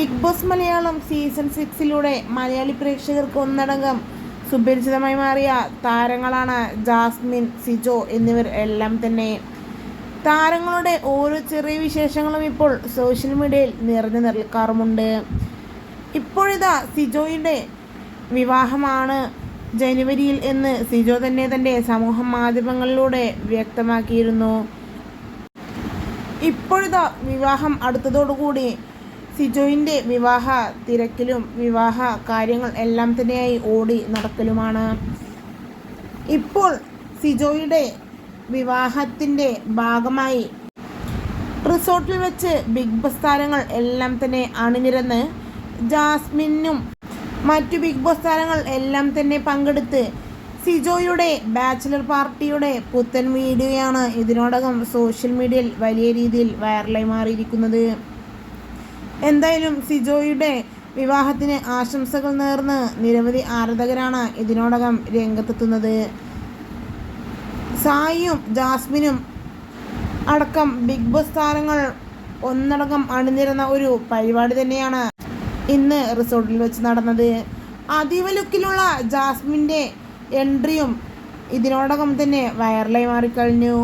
Big Boss Malayalam season സിക്സിലൂടെ മലയാളി പ്രേക്ഷകർക്ക് ഒന്നടങ്കം സുപരിചിതമായി മാറിയ താരങ്ങളാണ് ജാസ്മിൻ സിജോ എന്നിവർ എല്ലാം തന്നെ. താരങ്ങളുടെ ഓരോ ചെറിയ വിശേഷങ്ങളും ഇപ്പോൾ സോഷ്യൽ മീഡിയയിൽ നിറഞ്ഞു നിൽക്കാറുമുണ്ട്. ഇപ്പോഴിതാ സിജോയുടെ വിവാഹമാണ് ജനുവരിയിൽ എന്ന് സിജോ തന്നെ തന്റെ സമൂഹ മാധ്യമങ്ങളിലൂടെ വ്യക്തമാക്കിയിരുന്നു. ഇപ്പോഴിതാ വിവാഹം അടുത്തതോടുകൂടി സിജോയിന്റെ വിവാഹ തിരക്കിലും വിവാഹ കാര്യങ്ങൾ എല്ലാം തന്നെയായി ഓടി നടക്കലുമാണ്. ഇപ്പോൾ സിജോയുടെ വിവാഹത്തിന്റെ ഭാഗമായി റിസോർട്ടിൽ വെച്ച് ബിഗ് ബോസ് താരങ്ങൾ എല്ലാം തന്നെ അണിനിരന്ന് ജാസ്മിനും മറ്റു ബിഗ് ബോസ് താരങ്ങൾ എല്ലാം തന്നെ പങ്കെടുത്ത് സിജോയുടെ ബാച്ചിലർ പാർട്ടിയുടെ പുത്തൻ വീഡിയോയാണ് ഇതിനോടകം സോഷ്യൽ മീഡിയയിൽ വലിയ രീതിയിൽ വൈറലായി മാറിയിരിക്കുന്നത്. എന്തായാലും സിജോയുടെ വിവാഹത്തിന് ആശംസകൾ നേർന്ന് നിരവധി ആരാധകരാണ് ഇതിനോടകം രംഗത്തെത്തുന്നത്. സായിയും ജാസ്മിനും അടക്കം ബിഗ് ബോസ് താരങ്ങൾ ഒന്നടങ്കം അണിനിരുന്ന ഒരു പരിപാടി തന്നെയാണ് ഇന്ന് റിസോർട്ടിൽ വെച്ച് നടന്നത്. അതീവ ലുക്കിലുള്ള ജാസ്മിന്റെ എൻട്രിയും ഇതിനോടകം തന്നെ വൈറലായി മാറിക്കഴിഞ്ഞു.